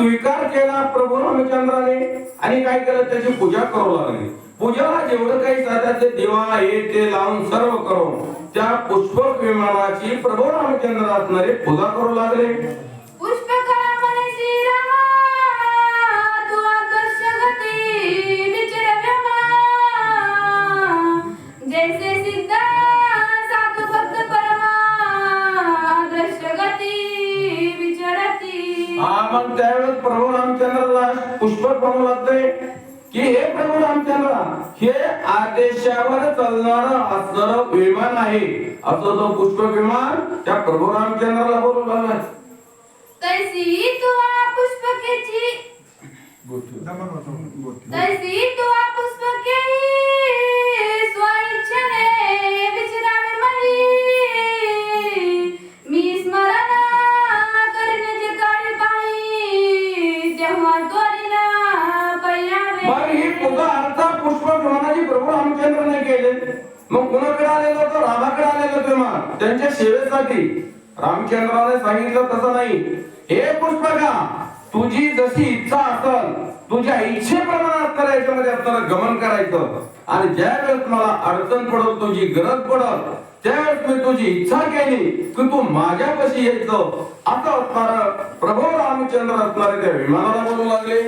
स्वीकार केला प्रभू रामचंद्राने आणि काय केलं? त्याची पूजा करू लागली. पूजाला जेवढं काही साध्याचे दिवा हे ते लावून सर्व करून त्या पुष्पक विमानाची प्रभू रामचंद्र असणारे पूजा करू लागले. मग त्यावेळेस प्रभू रामचंद्राला पुष्पक बनवू लागते की हे प्रभू रामचंद्र हे आदेशावर चालणार असणार विमान आहे. असं तो पुष्पक विमान त्या प्रभू रामचंद्राला बोलू लागला. तैसी तुवा पुष्पकेची. तैसी मग कुणाकडे आलेलो होतं? रामाकडे आलेलो तेव्हा त्यांच्या सेवेसाठी. रामचंद्राने सांगितलं तसं नाही. हे पुष्पका तुझी जशी इच्छा असल तुझ्या इच्छेप्रमाणे असणाऱ्या याच्यामध्ये असणारं गमन करायचं. आणि ज्या वेळेस मला अडचण पडत तुझी गरज पडत त्यावेळेस मी तुझी इच्छा केली की तू माझ्यापाशी यायचं असं असणार प्रभू रामचंद्र असणारे त्या विमानाला बोलू लागले.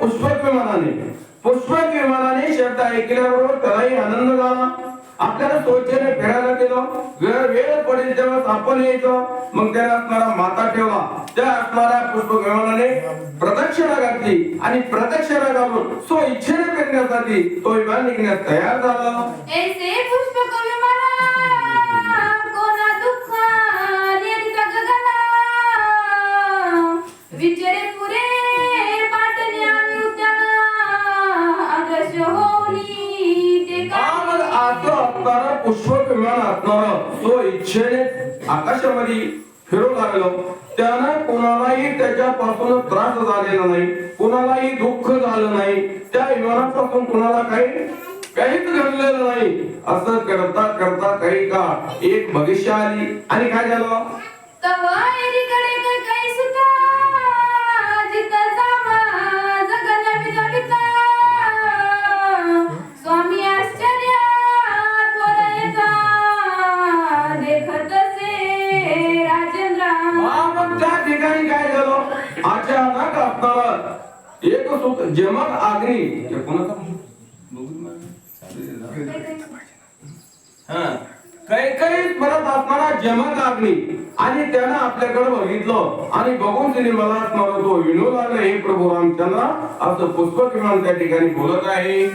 पुष्पक विमानाने पुष्पक विमानाने शब्द ऐकल्याबरोबर त्यालाही आनंद झाला. आपल्याला सोयीने फिरायला गेलो. वेळ वेळ पडेल तेव्हा आपण यायचो. मग त्याला असणारा माता ठेवला. त्या असणाऱ्या पुष्प विमानाने प्रदक्षिणा घातली आणि प्रदक्षिणा घालून सो इच्छेने करण्यासाठी तो विमान निघण्यास तयार झाला. पुष्पक तो इच्छेने आकाशामध्ये फिरू लागलो त्यानं कोणालाही त्याच्यापासून त्रास झालेला नाही कोणालाही दुःख झालं नाही. त्या विमानापासून कोणाला काही काहीच घडलेलं नाही. असं करता करता काही का एक भविष्य आली. आणि काय झालं? अचानक असणारा एक सुख जमत आग्री. हे कोणाचा हा. काही काही परत असणारा जमत अग्नी आणि त्यानं आपल्याकडे बघितलं. आणि बघून तिने मला असणारा तो विनोद लागला हे प्रभू रामचंद्र असं पुष्प किमान त्या ठिकाणी बोलत आहे.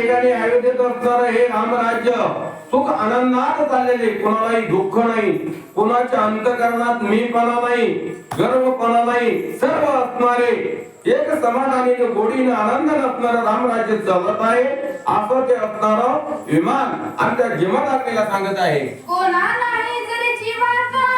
ठिकाणी अयोध्येत असणार हे रामराज्य सुख आनंदात चाललेले कोणालाही दुःख नाही कोणाच्या अंतकरणात मीपणा नाही गर्वपणा नाही सर्व असणारे एक समाधानी गोडीने आनंद असणार रामराज्य चालत आहे. असं ते असणार विमान आणि त्या जीवनात सांगत आहे. कोणा नाही जरी जीवाचा,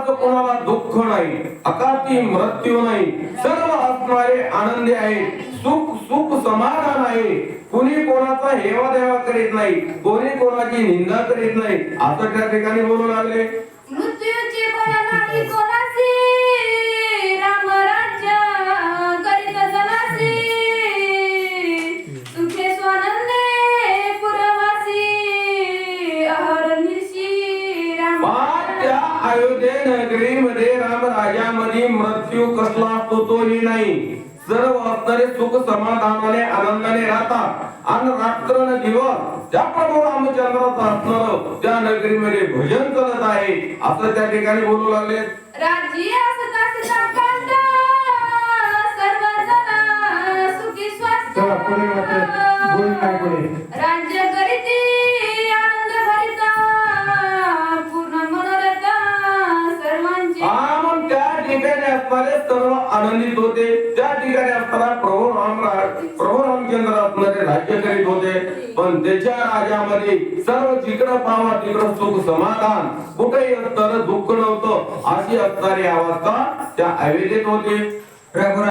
कसल्याच कोणाला दुःख नाही अकाती मृत्यू नाही. सर्व असणारे आनंदी आहे सुख सुख समाधान आहे. कुणी कोणाचा हेवा देवा करीत नाही कोणी कोणाची निंदा करीत नाही. असं त्या ठिकाणी बोलू लागले. अयोध्ये नगरीमध्ये रामराजामध्ये मृत्यू कसला असतो तोही नाही. सर्व असणारे सुख समाधानाने आनंदाने राहतात. आणि रात्र दिवस त्या प्रभू रामचंद्राचा असणार त्या नगरीमध्ये भजन करत आहे. असं त्या ठिकाणी बोलू लागले. राजी सर्वजण सुखी स्वास्थ्य ठिकाणी सर्व आनंदित होते. त्या ठिकाणी असताना प्रभू राम प्रभू रामचंद्र असणारे राज्य करीत होते पण त्याच्या राज्यामध्ये सर्व जिकडं पावा तिकडं सुख समाधान. कुठेही असताना दुःख नव्हतं. अशी असणारी अवस्था त्या अवेदेत होते.